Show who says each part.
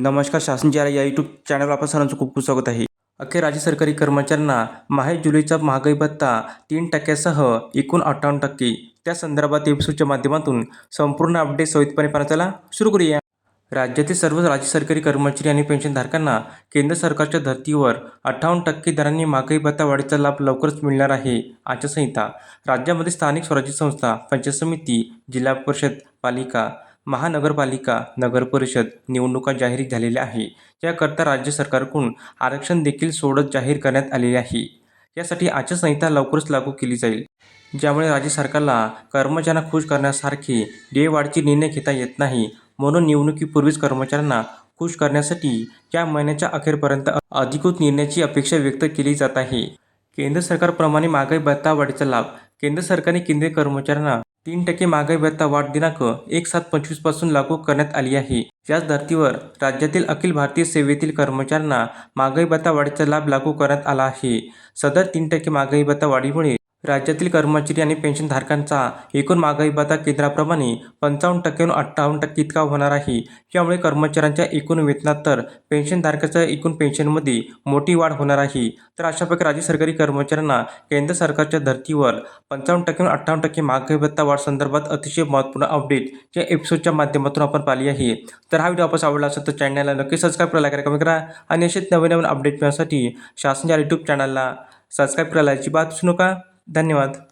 Speaker 1: नमस्कार शासनच्या या यूट्यूब चॅनलवर आपण सर्वांचं खूप खूप स्वागत आहे. अखेर राज्य सरकारी कर्मचाऱ्यांना माहे जुलैचा महागाई भत्ता तीन टक्क्यासह एकूण अठ्ठावन्न टक्के. त्या संदर्भात एपिसोडच्या माध्यमातून संपूर्ण अपडेट सविस्तरपणे पाहण्याला सुरू करूया. राज्यातील सर्व राज्य सरकारी कर्मचारी आणि पेन्शनधारकांना केंद्र सरकारच्या धर्तीवर अठ्ठावन्न टक्के दरांनी महागाई भत्ता वाढीचा लाभ लवकरच मिळणार आहे आचारसंहिता. राज्यामध्ये स्थानिक स्वराज्य संस्था पंचायत समिती जिल्हा परिषद पालिका महानगरपालिका नगरपरिषद निवडणुका जाहीर झालेल्या आहे. याकरता राज्य सरकारकडून आरक्षण देखील सोडत जाहीर करण्यात आलेले आहे. यासाठी आचारसंहिता लवकरच लागू केली जाईल. ज्यामुळे राज्य सरकारला कर्मचाऱ्यांना खुश करण्यासारखे डेवाढचे निर्णय घेता येत नाही म्हणून निवडणुकीपूर्वीच कर्मचाऱ्यांना खुश करण्यासाठी या महिन्याच्या अखेरपर्यंत अधिकृत निर्णयाची अपेक्षा व्यक्त केली जात आहे. केंद्र सरकारप्रमाणे महागाई भत्ता वाढीचा लाभ केंद्र सरकारने केंद्रीय कर्मचाऱ्यांना तीन टक्के महागाई भत्ता वाढ दिनांक एक सात पंचवीसपासून लागू करण्यात आली आहे. याच धर्तीवर राज्यातील अखिल भारतीय सेवेतील कर्मचाऱ्यांना महागाई भत्ता वाढीचा लाभ लागू करण्यात आला आहे. सदर तीन टक्के महागाई भत्ता वाढीमुळे राज्यातील कर्मचारी आणि पेन्शनधारकांचा एकूण महागाई भत्ता केंद्राप्रमाणे पंचावन्न टक्क्याहून अठ्ठावन्न टक्के इतका होणार आहे. यामुळे कर्मचाऱ्यांच्या एकूण वेतनात तर पेन्शनधारकाच्या एकूण पेन्शनमध्ये मोठी वाढ होणार आहे. तर अशा प्रकारे राज्य सरकारी कर्मचाऱ्यांना केंद्र सरकारच्या धर्तीवर पंचावन्न टक्क्याहून अठ्ठावन्न टक्के महागाई भत्ता वाढ संदर्भात अतिशय महत्त्वपूर्ण अपडेट या एपिसोडच्या माध्यमातून आपण पाहिली आहे. तर हा व्हिडिओ आपण आवडला असेल तर चॅनलला नक्की सबस्क्राईब करायला करा कमेंट करा आणि असेच नवीन नवीन अपडेट मिळण्यासाठी शासनाच्या यूट्यूब चॅनलला सबस्क्राईब करायला अजिबात विसरू नका. धन्यवाद.